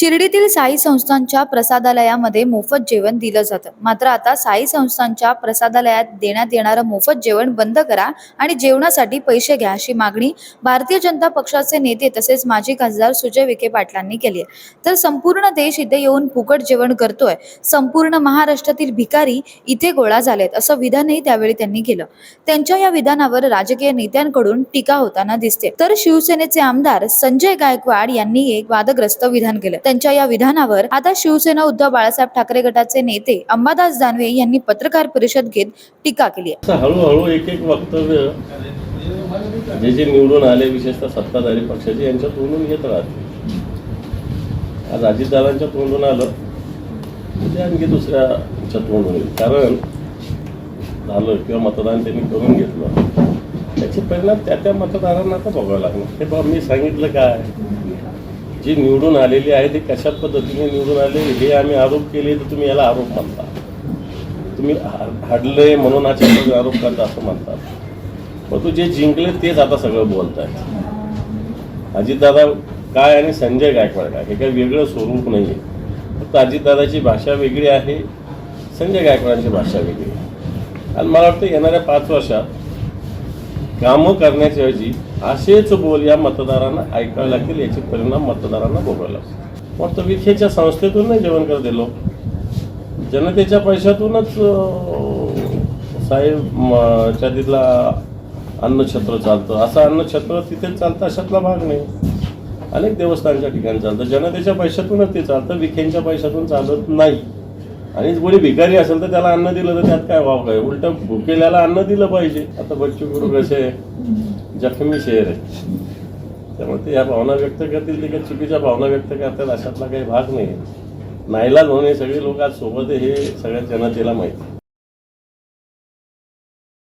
शिर्डीतील साई संस्थांच्या प्रसादालयामध्ये मोफत जेवण दिलं जातं. मात्र आता साई संस्थांच्या प्रसादालयात देण्यात येणारं मोफत जेवण बंद करा आणि जेवणासाठी पैसे घ्या अशी मागणी भारतीय जनता पक्षाचे नेते तसेच माजी खासदार सुजय विखे पाटलांनी केली आहे. तर संपूर्ण देश इथे येऊन फुकट जेवण करतोय. संपूर्ण महाराष्ट्रातील भिकारी इथे गोळा झालेत असं विधानही त्यावेळी त्यांनी केलं. त्यांच्या या विधानावर राजकीय नेत्यांकडून टीका होताना दिसते. तर शिवसेनेचे आमदार संजय गायकवाड यांनी एक वादग्रस्त विधान केलं. त्यांच्या या विधानावर आता शिवसेना उद्धव बाळासाहेब ठाकरे गटाचे नेते अंबादास दानवे यांनी पत्रकार परिषद घेत टीका केली हळूहळू एक एक वक्तव्य जे जे निवडून आले विशेषतः सत्ताधारी पक्षाचे यांच्या तोंडून येत राहते. आज अजितदादांच्या तोंडून आलं उद्या आणखी दुसऱ्याच्या तोंडून येईल. कारण झालं किंवा मतदान त्यांनी करून घेतलं. त्याचे परिणाम त्या त्या मतदारांना आता बघावं लागणार. हे बा मी सांगितलं काय? जी निवडून आलेली आहे ते कशा पद्धतीने निवडून आले हे आम्ही आरोप केले तर तुम्ही याला आरोप मानता. तुम्ही हाडले म्हणून हा छत्रपती आरोप करता असं म्हणतात मग तू जे जिंकले तेच आता सगळं बोलतायत. अजितदादा काय आणि संजय गायकवाड काय हे काही वेगळं स्वरूप नाही आहे फक्त अजितदादाची भाषा वेगळी आहे संजय गायकवाडांची भाषा वेगळी आहे. आणि मला वाटतं येणाऱ्या पाच वर्षात कामं करण्याच्याऐवजी असेच बोल या मतदारांना ऐकावे लागतील याचे परिणाम मतदारांना भोगावे लागतील. फक्त विखेच्या संस्थेतून नाही जेवण करत दिलो जनतेच्या पैशातूनच साहेब म, च्या तिथला अन्नछत्र चालतं. असं अन्नछत्र तिथे चालतं अशातला भाग नाही. अनेक देवस्थानच्या ठिकाणी चालतं. जनतेच्या पैशातूनच ते चालतं विखेंच्या पैशातून चालत नाही. आणि कोणी भिकारी असेल तर त्याला अन्न दिलं तर त्यात काय वाव काय? उलट भुकेल्याला अन्न दिलं पाहिजे. आता बच्चू गुरु कसे जखमी शेर आहे. त्यामुळे ते या भावना व्यक्त करतील ते काही चुकीच्या भावना व्यक्त करतात अशातला काही भाग नाही. नाईलाज होणे सगळे लोक आज सोबत आहे हे सगळ्या जनतेला माहिती आहे.